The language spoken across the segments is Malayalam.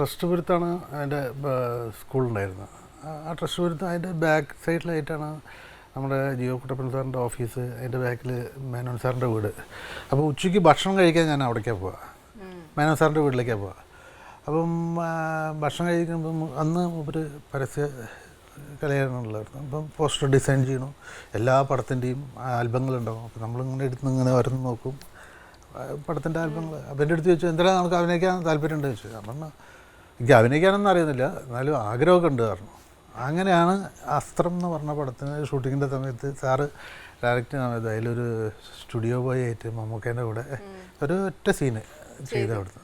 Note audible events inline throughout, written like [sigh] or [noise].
ട്രസ്റ്റ് പുരത്താണ് അതിന്റെ സ്കൂളുണ്ടായിരുന്നത്. ആ- ട്രസ്റ്റ് പുരത്ത് അതിന്റെ ബാക്ക് സൈഡിലായിട്ടാണ് നമ്മുടെ ജിയോ കുട്ടപ്പൻ സാറിന്റെ ഓഫീസ് അതിന്റെ ബാക്കിൽ മേനോൻ സാറിന്റെ വീട്. അപ്പോൾ ഉച്ചയ്ക്ക് ഭക്ഷണം കഴിക്കാൻ ഞാൻ അവിടേക്കാണ് പോവുക. മേനോൻ സാറിന്റെ വീട്ടിലേക്കാണ് പോവുക. അപ്പം ഭക്ഷണം കഴിക്കുമ്പം അന്ന് ഒരു പരസ്യ കലയാണുള്ളായിരുന്നു അപ്പം പോസ്റ്റർ ഡിസൈൻ ചെയ്യണം. എല്ലാ പടത്തിന്റെയും ആൽബങ്ങളുണ്ടാവും. അപ്പോൾ നമ്മളിങ്ങനെ എടുത്ത് ഇങ്ങനെ വരുന്നു നോക്കും. പടത്തിന്റെ ആൽബങ്ങൾ. അപ്പം എന്റെ അടുത്ത് ചോദിച്ചു എന്തിനാണ് നമുക്ക് അഭിനയിക്കാൻ താല്പര്യമുണ്ടെന്ന് ചോദിച്ചു. ഞാൻ പറഞ്ഞു എനിക്ക് അഭിനയിക്കാനൊന്നും അറിയുന്നില്ല. എന്നാലും ആഗ്രഹമൊക്കെ ഉണ്ട് കാരണം. അങ്ങനെയാണ് അസ്ത്രം എന്ന് പറഞ്ഞ പടത്തിന് ഷൂട്ടിങ്ങിന്റെ സമയത്ത് സാറ് ഡയറക്റ്റ് സമയത്ത് അതിലൊരു സ്റ്റുഡിയോ ബോയ് ആയിട്ട് മമ്മൂക്കേന്റെ കൂടെ ഒരു ഒറ്റ സീന് ചെയ്ത് അവിടുന്ന്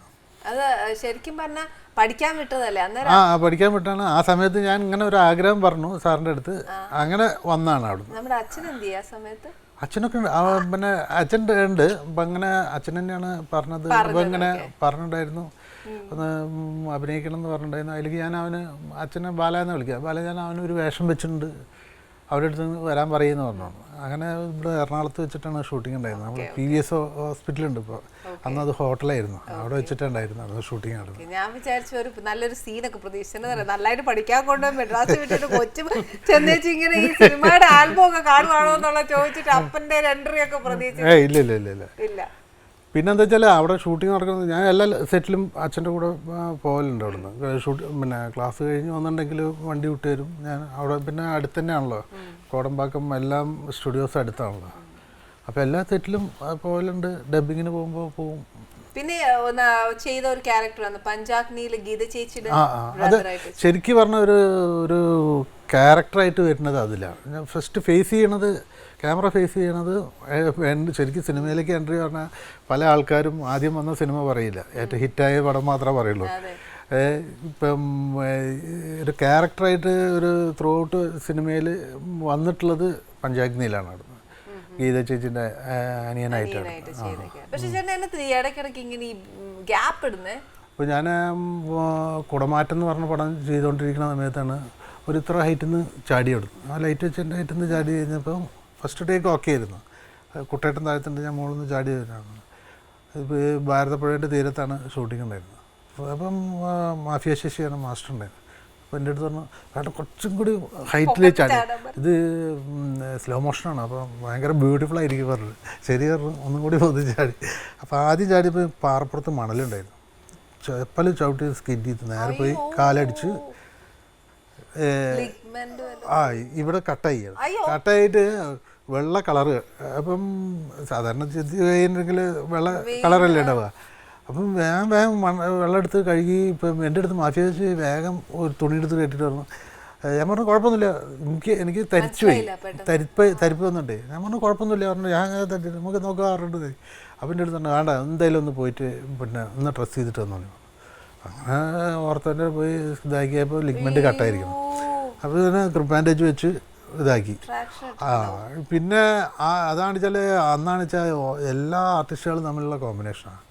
അത് ശരിക്കും പറഞ്ഞാൽ പഠിക്കാൻ വിട്ടതല്ലേ? അന്നേരം ആ പഠിക്കാൻ വിട്ടാണ്. ആ സമയത്ത് ഞാൻ ഇങ്ങനെ ഒരു ആഗ്രഹം പറഞ്ഞു സാറിന്റെ അടുത്ത്. അങ്ങനെ വന്നാണ് അവിടെ നമ്മുടെ അച്ഛൻ എന്ത് ചെയ്യാ സമയത്ത്? അച്ഛനൊക്കെ ഉണ്ട്. പിന്നെ അച്ഛൻ ഉണ്ട്. അപ്പം അങ്ങനെ അച്ഛൻ തന്നെയാണ് പറഞ്ഞത്. അപ്പം ഇങ്ങനെ പറഞ്ഞിട്ടുണ്ടായിരുന്നു. ഒന്ന് അഭിനയിക്കണം എന്ന് പറഞ്ഞിട്ടുണ്ടായിരുന്നു. അതിലേക്ക് ഞാൻ അവന് അച്ഛനെ ബാല എന്ന് വിളിക്കാം ബാല ഞാൻ അവന് ഒരു വേഷം വെച്ചിട്ടുണ്ട്. അവരുടെ അടുത്ത് നിന്ന് വരാൻ പറയുമെന്ന് പറഞ്ഞു. അങ്ങനെ ഇവിടെ എറണാകുളത്ത് വെച്ചിട്ടാണ് ഷൂട്ടിംഗ് ഉണ്ടായിരുന്നത്. നമ്മൾ പി വി എസ് ഹോസ്പിറ്റലുണ്ട് ഇപ്പോൾ അന്ന് അത് ഹോട്ടലായിരുന്നു. അവിടെ വെച്ചിട്ടുണ്ടായിരുന്നു അവിടെ ഷൂട്ടിംഗ് ആയിരുന്നു ഞാൻ വിചാരിച്ചു ഒരു നല്ലൊരു സീനൊക്കെ പ്രതീക്ഷിച്ചു. നല്ലതായിട്ട് പഠിക്കാൻ കൊണ്ടുപോയി മെഡ്രാസ് വിട്ടിട്ട് കൊച്ചു ചെന്നേച്ച് ഇങ്ങനെ ഈ സിനിമയുടെ ആൽബം ഒക്കെ കാണുവാണോ എന്നുള്ള ചോദിച്ചിട്ട് അപ്പന്റെ എൻട്രി ഒക്കെ പ്രതീക്ഷിച്ചു. ഇല്ല ഇല്ല ഇല്ല ഇല്ല. ഇല്ല. പിന്നെന്താ വെച്ചാൽ അവിടെ ഷൂട്ടിംഗ് നടക്കുന്നത് ഞാൻ എല്ലാ സെറ്റിലും അച്ഛന്റെ കൂടെ പോകലുണ്ട് അവിടുന്ന്. ഷൂട്ട് പിന്നെ ക്ലാസ് കഴിഞ്ഞ് വന്നിട്ടുണ്ടെങ്കിൽ വണ്ടി വിട്ട് തരും. ഞാൻ അവിടെ പിന്നെ അടുത്ത് തന്നെയാണല്ലോ. കോടമ്പാക്കം എല്ലാം സ്റ്റുഡിയോസ് അടുത്താണല്ലോ. അപ്പോൾ എല്ലാ സെറ്റിലും പോകലുണ്ട് ഡബിങ്ങിന് പോകുമ്പോൾ പോവും. പിന്നെ ചെയ്ത ഒരു പഞ്ചാഗ്നിയിലെ ഗീത ചേച്ചിയുടെ അത് ശരിക്കും പറഞ്ഞ ഒരു ഒരു ക്യാരക്ടറായിട്ട് വരുന്നത് അതിലാണ്. ഞാൻ ഫസ്റ്റ് ഫേസ് ചെയ്യണത് ക്യാമറ ഫേസ് ചെയ്യണത് ശരിക്കും സിനിമയിലേക്ക് എൻട്രി പറഞ്ഞാൽ പല ആൾക്കാരും ആദ്യം വന്ന സിനിമ പറയില്ല. ഏറ്റവും ഹിറ്റായ പടം മാത്രമേ പറയുള്ളൂ. ഇപ്പം ഒരു ക്യാരക്ടറായിട്ട് ഒരു ത്രൂ ഔട്ട് സിനിമയിൽ വന്നിട്ടുള്ളത് പഞ്ചാഗ്നിയിലാണ് അവിടെ ഗീത ചേച്ചിന്റെ അനിയനായിട്ടാണ്. അപ്പോൾ ഞാൻ കുടമാറ്റം എന്ന് പറഞ്ഞ പടം ചെയ്തുകൊണ്ടിരിക്കുന്ന സമയത്താണ് ഒരു ഇത്ര ഹൈറ്റിൽ നിന്ന് ചാടി എടുത്തു ആ ലൈറ്റ് വെച്ച് എന്റെ ഹൈറ്റിൽ നിന്ന് ചാടി കഴിഞ്ഞപ്പോൾ ഫസ്റ്റ് ടേക്ക് ഓക്കെ ആയിരുന്നു കുട്ടേട്ടൻ താഴത്തുണ്ട് ഞാൻ മുകളിൽ നിന്ന് ചാടി വരുന്നതാണ് ഇപ്പോൾ ഈ ഭാരതപ്പുഴയുടെ തീരത്താണ് ഷൂട്ടിംഗ് ഉണ്ടായിരുന്നത്. അപ്പം മാഫിയ ശശിയാണ് മാസ്റ്റർ ഉണ്ടായിരുന്നത്. അപ്പോൾ എന്റെ അടുത്ത് പറഞ്ഞു കാരണം കുറച്ചും കൂടി ഹൈറ്റിൽ ചാടി. ഇത് സ്ലോ മോഷനാണ്. അപ്പോൾ ഭയങ്കര ബ്യൂട്ടിഫുൾ ആയിരിക്കും പറഞ്ഞത്. ശരി പറഞ്ഞു ഒന്നും കൂടി ഒന്ന് ചാടി. അപ്പോൾ ആദ്യം ചാടിയപ്പോൾ പാറപ്പുറത്ത് മണലുണ്ടായിരുന്നു. ചെപ്പൽ ചവിട്ടി സ്കിഡ് ചെയ്ത് നേരെ പോയി കാലടിച്ച് ആ ഇവിടെ കട്ടായി. കട്ടായിട്ട് വെള്ള കളറ് അപ്പം സാധാരണ ചെത്തി കഴിഞ്ഞിട്ടുണ്ടെങ്കിൽ വെള്ള കളറല്ലേ ഉണ്ടാവുക. അപ്പം വേഗം വേഗം വെള്ളം എടുത്ത് കഴുകി ഇപ്പം എന്റെ അടുത്ത് മാഫിയ വെച്ച് വേഗം ഒരു തുണി എടുത്ത് കെട്ടിട്ട് പറഞ്ഞു ഞാൻ പറഞ്ഞു കുഴപ്പമൊന്നുമില്ല. എനിക്ക് എനിക്ക് തരിച്ചു പോയി തരിപ്പ് തരിപ്പ് വന്നിട്ടേ. ഞാൻ പറഞ്ഞു കുഴപ്പമൊന്നുമില്ല. പറഞ്ഞു ഞാൻ അങ്ങനെ തട്ടി നമുക്ക് നോക്കാറുണ്ട് അപ്പം എന്റെ അടുത്ത് പറഞ്ഞു വേണ്ട എന്തായാലും ഒന്ന് പോയിട്ട് പിന്നെ ഒന്ന് ഡ്രസ്സ് ചെയ്തിട്ട് വന്നു അങ്ങനെ ഓർത്തന്റെ പോയി ഇതാക്കിയപ്പോൾ ലിഗ്മെന്റ് കട്ടായിരിക്കണം അപ്പോൾ ഇതിനെ ബാൻഡേജ് വെച്ച് ഇതാക്കി. ആ പിന്നെ ആ അതാണ് വെച്ചാൽ അന്നാണ് വെച്ചാൽ എല്ലാ ആർട്ടിസ്റ്റുകളും തമ്മിലുള്ള കോമ്പിനേഷനാണ്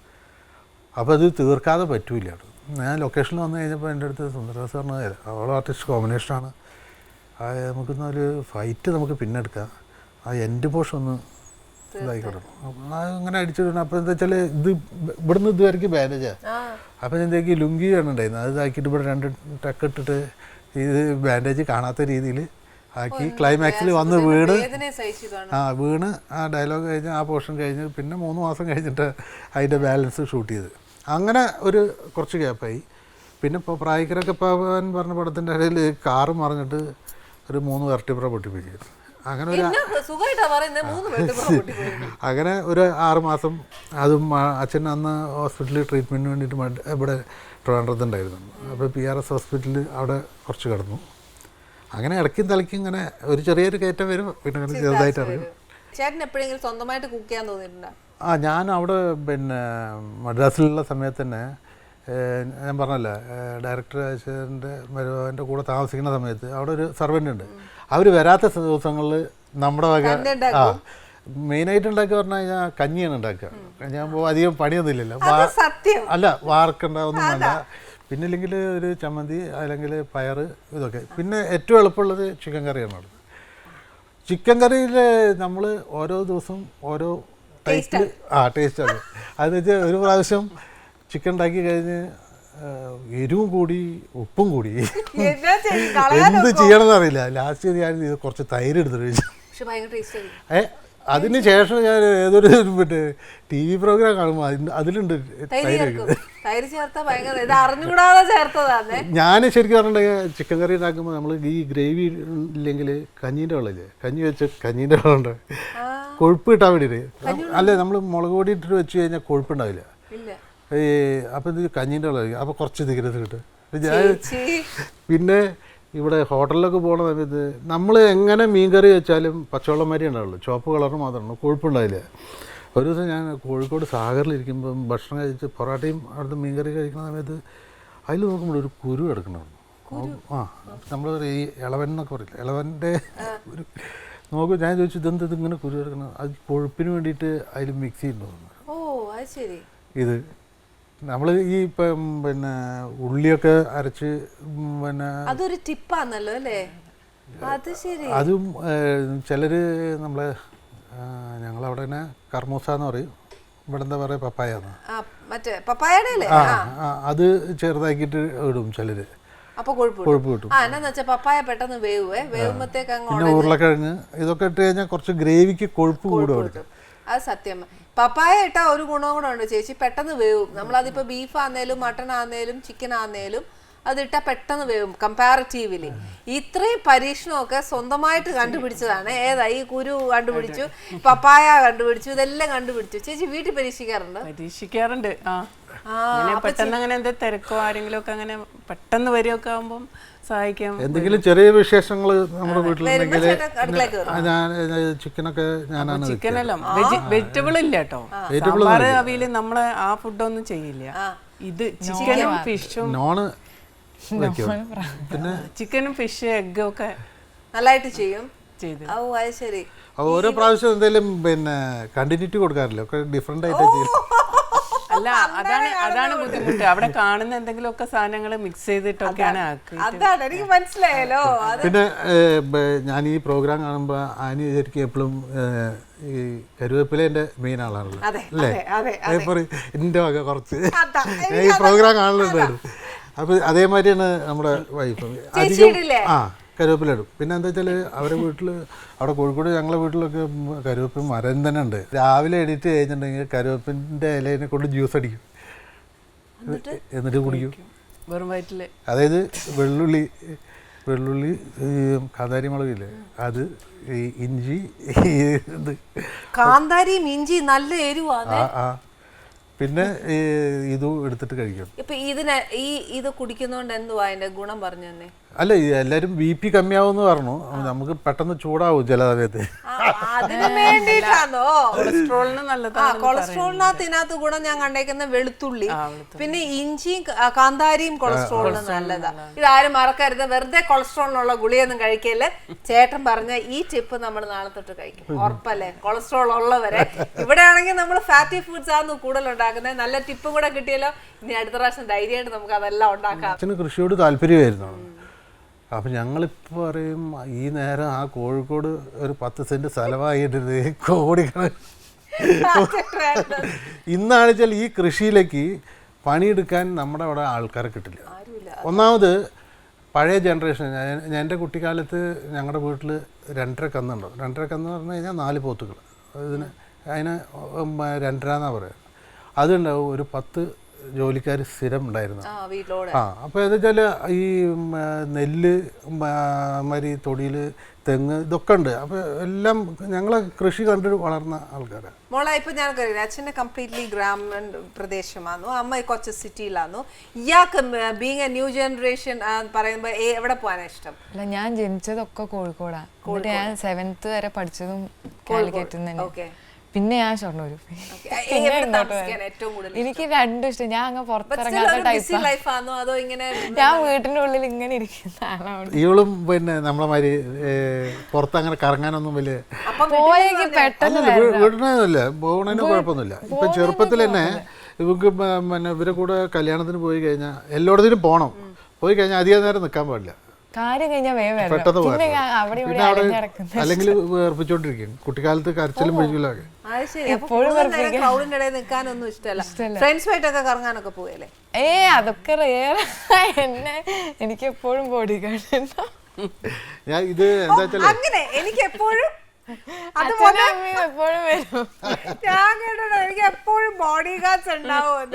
അപ്പോൾ അത് തീർക്കാതെ പറ്റൂല ഞാൻ ലൊക്കേഷനിൽ വന്നു കഴിഞ്ഞപ്പോൾ എന്റെ അടുത്ത് സുന്ദരദാസ് പറഞ്ഞ അവൾ ആർട്ടിസ്റ്റ് കോമ്പിനേഷനാണ് ആ നമുക്കൊന്നൊരു ഫൈറ്റ് നമുക്ക് പിന്നെ എടുക്കാം. ആ എന്റെ പോഷൻ ഒന്ന് ഇതായിക്കോട്ടെ അങ്ങനെ അടിച്ചിട്ടുണ്ട്. അപ്പോൾ എന്താ വെച്ചാൽ ഇത് ഇവിടുന്ന് ഇതുവരെയ്ക്ക് ബാൻഡേജാണ് ആ. ഞാൻ എന്താക്കി ലുങ്കി വേണുണ്ടായിരുന്നു അത് ഇതാക്കിയിട്ട് ഇവിടെ രണ്ട് ടക്ക് ഇട്ടിട്ട് ഇത് ബാൻഡേജ് കാണാത്ത രീതിയിൽ ആക്കി ക്ലൈമാക്സിൽ വന്ന് വീണ്. ആ വീണ്. ആ ഡയലോഗ് കഴിഞ്ഞ് ആ പോർഷൻ കഴിഞ്ഞ് പിന്നെ മൂന്ന് മാസം കഴിഞ്ഞിട്ട് അതിന്റെ ബാലൻസ് ഷൂട്ട് ചെയ്ത്. അങ്ങനെ ഒരു കുറച്ച് ഗ്യാപ്പായി. പിന്നെ ഇപ്പോൾ പ്രായക്കരൊക്കെ പാവാൻ പറഞ്ഞ പടത്തിന്റെ ഇടയിൽ കാറ് മറിഞ്ഞിട്ട് ഒരു മൂന്ന് വെർട്ടിബ്ര പൊട്ടിപ്പോയി അങ്ങനെ ഒരു [laughs] അങ്ങനെ ഒരു ആറ് മാസം അതും അച്ഛൻ അന്ന് ഹോസ്പിറ്റലിൽ ട്രീറ്റ്മെന്റിന് വേണ്ടിയിട്ട് ഇവിടെ ട്രിവാൻഡ്രത്തുണ്ടായിരുന്നു അപ്പോൾ പി ആർ എസ് ഹോസ്പിറ്റലിൽ അവിടെ കുറച്ച് കിടന്നു. അങ്ങനെ ഇടയ്ക്കും തലയ്ക്കും ഇങ്ങനെ ഒരു ചെറിയൊരു കയറ്റം വരും പിന്നെ അങ്ങനെ ചെറുതായിട്ട് ഇറങ്ങും. ചേട്ടൻ എപ്പോഴെങ്കിലും സ്വന്തമായിട്ട് കുക്ക് ചെയ്യാൻ തോന്നിയിട്ടുണ്ടോ? ആ ഞാൻ അവിടെ പിന്നെ മദ്രാസിലുള്ള സമയത്ത് തന്നെ ഞാൻ പറഞ്ഞല്ലേ ഡയറക്ടർ അച്ഛന്റെ മരുമകന്റെ കൂടെ താമസിക്കുന്ന സമയത്ത് അവിടെ ഒരു സർവന്റ് ഉണ്ട്. അവർ വരാത്ത ദിവസങ്ങളിൽ നമ്മുടെ വക ആ മെയിനായിട്ട് ഉണ്ടാക്കുക പറഞ്ഞു കഴിഞ്ഞാൽ കഞ്ഞിയാണ് ഉണ്ടാക്കുക. ഞാൻ അധികം പണിയൊന്നുമില്ലല്ലോ. അല്ല വാർക്കണ്ട ഒന്നും വേണ്ട പിന്നെ ഇല്ലെങ്കിൽ ഒരു ചമ്മന്തി അല്ലെങ്കിൽ പയർ ഇതൊക്കെ. പിന്നെ ഏറ്റവും എളുപ്പമുള്ളത് ചിക്കൻ കറിയാണ് ചിക്കൻ കറിയിൽ നമ്മൾ ഓരോ ദിവസവും ഓരോ ടേസ്റ്റ് ആ ടേസ്റ്റ് ആണ്. അതെന്ന് വെച്ചാൽ ഒരു പ്രാവശ്യം ചിക്കൻ ഉണ്ടാക്കി കഴിഞ്ഞ് എരിവും കൂടി ഉപ്പും കൂടി. എന്ത് ചെയ്യണമെന്ന് അറിയില്ല. ലാസ്റ്റ് ഞാൻ കുറച്ച് തൈര് എടുത്തിട്ട് കഴിച്ചു. അതിന് ശേഷം ഞാൻ ഏതൊരു മറ്റേ ടി വി പ്രോഗ്രാം കാണുമ്പോൾ അതിലുണ്ട് തൈര് ഞാൻ ശരിക്കും പറഞ്ഞിട്ടുണ്ടെങ്കിൽ ചിക്കൻ കറി ഉണ്ടാക്കുമ്പോൾ നമ്മൾ ഈ ഗ്രേവി ഇല്ലെങ്കിൽ കഞ്ഞീന്റെ വെള്ളമില്ലേ? കഞ്ഞി വെച്ച് കഞ്ഞീന്റെ വെള്ളം ഉണ്ട് കൊഴുപ്പ് കിട്ടാൻ വേണ്ടിയിട്ട് അല്ലേ നമ്മൾ മുളക് പൊടി ഇട്ടിട്ട് വെച്ച് കഴിഞ്ഞാൽ കൊഴുപ്പുണ്ടാവില്ല ഈ അപ്പം ഇത് കഞ്ഞീന്റെ വെള്ളം അപ്പോൾ കുറച്ച് തികരത് കിട്ടും. ഞാൻ പിന്നെ ഇവിടെ ഹോട്ടലിലൊക്കെ പോകണ സമയത്ത് നമ്മൾ എങ്ങനെ മീൻ കറി വെച്ചാലും പച്ചവെള്ളം മാതിരി ഉണ്ടാവുള്ളൂ. ചുവപ്പ് കളർ മാത്രമാണ് കൊഴുപ്പുണ്ടാവില്ല. ഒരു ദിവസം ഞാൻ കോഴിക്കോട് സാഗറിലിരിക്കുമ്പം ഭക്ഷണം കഴിച്ച് പൊറാട്ടയും അവിടുത്തെ മീൻകറി കഴിക്കുന്ന സമയത്ത് അതിൽ നോക്കുമ്പോൾ ഒരു കുരു കിടക്കണമായിരുന്നു ആ നമ്മൾ ഈ ഇളവൻ എന്നൊക്കെ പറയില്ല? ഇളവന്റെ ഒരു നോക്കും ഞാൻ ചോദിച്ചു ഇതെന്ത് ഇതിങ്ങനെ കുരു കിടക്കണം അത് കൊഴുപ്പിന് വേണ്ടിയിട്ട് അതിൽ മിക്സ് ചെയ്യുന്നു ഇത് നമ്മൾ ഈ ഇപ്പം പിന്നെ ഉള്ളിയൊക്കെ അരച്ച് പിന്നെ അതൊരു ടിപ്പാന്നല്ലോ അല്ലേ? അത് ശരി. അതും ചിലർ നമ്മളെ ഞങ്ങളവിടെ തന്നെ കർമൂസ എന്ന് പറയും ഇവിടെ എന്താ പറയുക പപ്പായ മറ്റേ പപ്പായയുടെ അത് ചെറുതാക്കിയിട്ട് ഇടും ചിലര്. അപ്പൊ കൊഴുപ്പ് കിട്ടും. ആ എന്നാന്ന് പപ്പായ പെട്ടെന്ന് വേവുവേ. വേവുമ്പത്തേക്ക് ഉരുളക്കിഴങ്ങ് ഇതൊക്കെ ഇട്ട് കഴിഞ്ഞാൽ കുറച്ച് ഗ്രേവിക്ക് കൊഴുപ്പ് കൂടും അവിടെ അത് സത്യം. പപ്പായ ഇട്ടാ ഒരു ഗുണവും കൂടെ ഉണ്ട് ചേച്ചി പെട്ടെന്ന് വേവും. നമ്മളതിപ്പോ ബീഫ് ആന്നേലും മട്ടൺ ആന്നേലും ചിക്കൻ ആന്നേലും അതിട്ട പെട്ടെന്ന് വേവും കമ്പാരിറ്റീവ്ലി ഇത്രയും പരീക്ഷണമൊക്കെ സ്വന്തമായിട്ട് കണ്ടുപിടിച്ചതാണ്. ഏതാ ഈ കുരു കണ്ടുപിടിച്ചു പപ്പായ കണ്ടുപിടിച്ചു ഇതെല്ലാം കണ്ടുപിടിച്ചു. ചേച്ചി വീട്ടിൽ പരീക്ഷിക്കാറുണ്ട്? പരീക്ഷിക്കാറുണ്ട്. ആ ആ. അങ്ങനെ പെട്ടെന്ന് അങ്ങനെ എന്താ തിരക്കോ ആരെങ്കിലും ഒക്കെ അങ്ങനെ പെട്ടെന്ന് വരികയൊക്കെ ആകുമ്പോൾ സഹായിക്കാം എന്തെങ്കിലും ചെറിയ വിശേഷങ്ങൾ നമ്മുടെ വീട്ടിലുണ്ടെങ്കിൽ ഞാൻ ചിക്കനൊക്കെ ഞാനാണ് ചിക്കൻ വെജിറ്റബിൾ ഇല്ല കേട്ടോ. Vegetable സാമ്പാർ നമ്മൾ ആ ഫുഡൊന്നും ചെയ്യില്ല. ഇത് ചിക്കനും ഫിഷും നോണ് പിന്നെ ചിക്കനും ഫിഷ് എഗ്ഗും ഒക്കെ നല്ലതായിട്ട് ചെയ്യും. ചെയ്ത്. ഓ അത് ശരി. അപ്പോൾ ഓരോ പ്രാവശ്യം എന്തെങ്കിലും പിന്നെ കണ്ടിന്യൂറ്റി കൊടുക്കാറില്ല? ഒക്കെ ഡിഫറെന്റ് ആയിട്ട് ചെയ്യും അല്ല അതാണ് അതാണ് ബുദ്ധിമുട്ട്. അവിടെ കാണുന്ന എന്തെങ്കിലുമൊക്കെ സാധനങ്ങൾ മിക്സ് ചെയ്തിട്ടൊക്കെയാണ് അതാണ് എനിക്ക് മനസ്സിലായല്ലോ. പിന്നെ ഞാൻ ഈ പ്രോഗ്രാം കാണുമ്പോൾ ആനി ശരിക്കും എപ്പോഴും ഈ കരുവേപ്പിലേന്റെ മെയിൻ ആളാണല്ലോ. അതെ അല്ലേ? അതെ അതെ ഏ, വക കുറച്ച്. അതാ, ഈ പ്രോഗ്രാം കാണലുണ്ടായിരുന്നു അപ്പൊ അതേമാതിരിയാണ് നമ്മുടെ വൈഫ് അധികം? ആ കരുവേപ്പില ഇടും പിന്നെ എന്താ വെച്ചാൽ അവരെ വീട്ടിൽ അവിടെ കോഴിക്കോട് ഞങ്ങളെ വീട്ടിലൊക്കെ കരുവേപ്പിൻ മരം തന്നെ ഉണ്ട്. രാവിലെ എഡിറ്റ് കഴിഞ്ഞിട്ടുണ്ടെങ്കിൽ കരുവേപ്പിന്റെ ഇലയിനെ കൊണ്ട് ജ്യൂസ് അടിക്കും. എന്നിട്ട്? കുടിക്കും. വെറും വയറ്റിൽ. അതായത് വെള്ളുള്ളി വെള്ളുള്ളി കാന്താരി മുളകില്ലേ അത് ഈ ഇഞ്ചി ഇത്. കാന്താരിയും ഇഞ്ചി നല്ല എരിവാണ് പിന്നെ ഇതും എടുത്തിട്ട് കഴിക്കും. ഇപ്പൊ ഇതിന് ഈ ഇത് കുടിക്കുന്നോണ്ട് എന്തുവാ അതിന്റെ ഗുണം പറഞ്ഞു തന്നെ? അല്ല എല്ലാരും ബി പി കമ്മിയാവുമെന്ന് പറഞ്ഞു. നമുക്ക് പെട്ടെന്ന് ചൂടാവും ചില സമയത്ത് ആ, അതിന് വേണ്ടിട്ടാണോ കൊളസ്ട്രോളിന് നല്ലതാണ് കൊളസ്ട്രോളിനകത്ത് ഇതിനകത്ത് ഗുണം ഞാൻ കണ്ടേക്കുന്ന വെളുത്തുള്ളി പിന്നെ ഇഞ്ചിയും കാന്താരിയും കൊളസ്ട്രോളിന് നല്ലതാ. ഇതാരും മറക്കരുത്. വെറുതെ കൊളസ്ട്രോളിനുള്ള ഗുളിയൊന്നും കഴിക്കല്ലേ. ചേട്ടൻ പറഞ്ഞ ഈ ടിപ്പ് നമ്മൾ നാളെ തൊട്ട് കഴിക്കും. ഉറപ്പല്ലേ? കൊളസ്ട്രോൾ ഉള്ളവരെ. ഇവിടെ ആണെങ്കിൽ നമ്മൾ ഫാറ്റി ഫുഡ്സ് ആണ് കൂടുതൽ ഉണ്ടാക്കുന്നത് നല്ല ടിപ്പും കൂടെ കിട്ടിയല്ലോ. ഇനി അടുത്ത പ്രാവശ്യം ധൈര്യമായിട്ട് നമുക്ക് അതെല്ലാം ഉണ്ടാക്കാം. അച്ഛന് കൃഷിയോട് താല്പര്യമായിരുന്നു. അപ്പം ഞങ്ങളിപ്പോൾ പറയും ഈ നേരം ആ കോഴിക്കോട് ഒരു പത്ത് സെന്റ് കോടിക്കണക്കിന് ഇന്നാണെന്ന് വെച്ചാൽ ഈ കൃഷിയിലേക്ക് പണിയെടുക്കാൻ നമ്മുടെ അവിടെ ആൾക്കാരെ കിട്ടില്ല. ഒന്നാമത് പഴയ ജനറേഷൻ ഞാൻ എന്റെ കുട്ടിക്കാലത്ത് ഞങ്ങളുടെ വീട്ടിൽ രണ്ടര കന്നുണ്ടോ രണ്ടര കന്ന് പറഞ്ഞു കഴിഞ്ഞാൽ നാല് പോത്തുകൾ അതിന് അതിന് രണ്ടര എന്നാണ് പറയുക അതുണ്ടാവും ഒരു പത്ത് ജോലിക്കാർ സ്ഥിരം ഉണ്ടായിരുന്നു. ആ അപ്പോൾ എന്താ വെച്ചാൽ ഈ നെല്ല് മരി തൊടിയിൽ തെങ്ങ് ഇതൊക്കെ ഉണ്ട്. അപ്പോൾ എല്ലാം ഞങ്ങളെ കൃഷി കണ്ടു വളർന്ന ആൾക്കാരാണ് മോളെ ഇപ്പൊ ഞാൻ കറിയില്ല അച്ഛന്റെ കംപ്ലീറ്റ്ലി ഗ്രാമീൺ പ്രദേശമാണ് അമ്മ കുറച്ച് സിറ്റിയിലാണ് ഇയാൾക്ക് ബീങ് എ ന്യൂ ജനറേഷൻ പറയുമ്പോൾ എവിടെ പോകാനാണ് ഇഷ്ടം? അല്ല ഞാൻ ജനിച്ചതൊക്കെ കോഴിക്കോടാണ് എന്നിട്ട് ഞാൻ സെവൻത്ത് വരെ പഠിച്ചതും കോഴിക്കോട്ടുന്നു തന്നെ ഓക്കെ. പിന്നെ ഞാൻ ഷൊർണൂർ പോയി പിന്നെ ഇങ്ങോട്ട് താമസിക്കാൻ ഏറ്റവും കൂടുതൽ എനിക്ക് രണ്ടും ഇഷ്ടം. ഞാൻ അങ്ങ് പുറത്തിറങ്ങാത്ത ലൈഫാണോ അതോ ഇങ്ങനെ ഞാൻ വീട്ടിന്റെ ഉള്ളിൽ ഇങ്ങനെ ഇരിക്കുന്ന ആളാണ്. ഇവളും പിന്നെ നമ്മളെ മാതിരി പുറത്ത് അങ്ങനെ കറങ്ങാനൊന്നും വലിയ അപ്പം പോയെങ്കിൽ പെട്ടെന്ന് അല്ലല്ല കുഴപ്പമൊന്നുമില്ല. ഇപ്പം ചെറുപ്പത്തിൽ തന്നെ ഇവർക്ക് പിന്നെ ഇവരെ കൂടെ കല്യാണത്തിന് പോയി കഴിഞ്ഞാൽ എല്ലായിടത്തിനും പോകണം പോയി കഴിഞ്ഞാൽ അധികം നേരം നിൽക്കാൻ പാടില്ല. കാര്യം കഴിഞ്ഞാൽ വേഗം അല്ലെങ്കിൽ വേർപ്പിച്ചോണ്ടിരിക്കും കുട്ടിക്കാലത്ത് കരച്ചിലും പിഴിച്ചിലൊക്കെ. ക്രൗഡിന്റെ ഇടയിൽ നിൽക്കാനൊന്നും ഇഷ്ടമല്ല. ഫ്രണ്ട്സുമായിട്ടൊക്കെ കറങ്ങാനൊക്കെ പോയല്ലേ ഏ അതൊക്കെ റേർ എന്നെ എനിക്ക് എപ്പോഴും ബോഡി ഗാർഡ് ഞാൻ ഇത് അങ്ങനെ. എനിക്ക് എപ്പോഴും അത് എപ്പോഴും വരും. ഞാൻ കേട്ടോ എനിക്ക് എപ്പോഴും ബോഡി ഗാർഡ്സ് ഉണ്ടാവും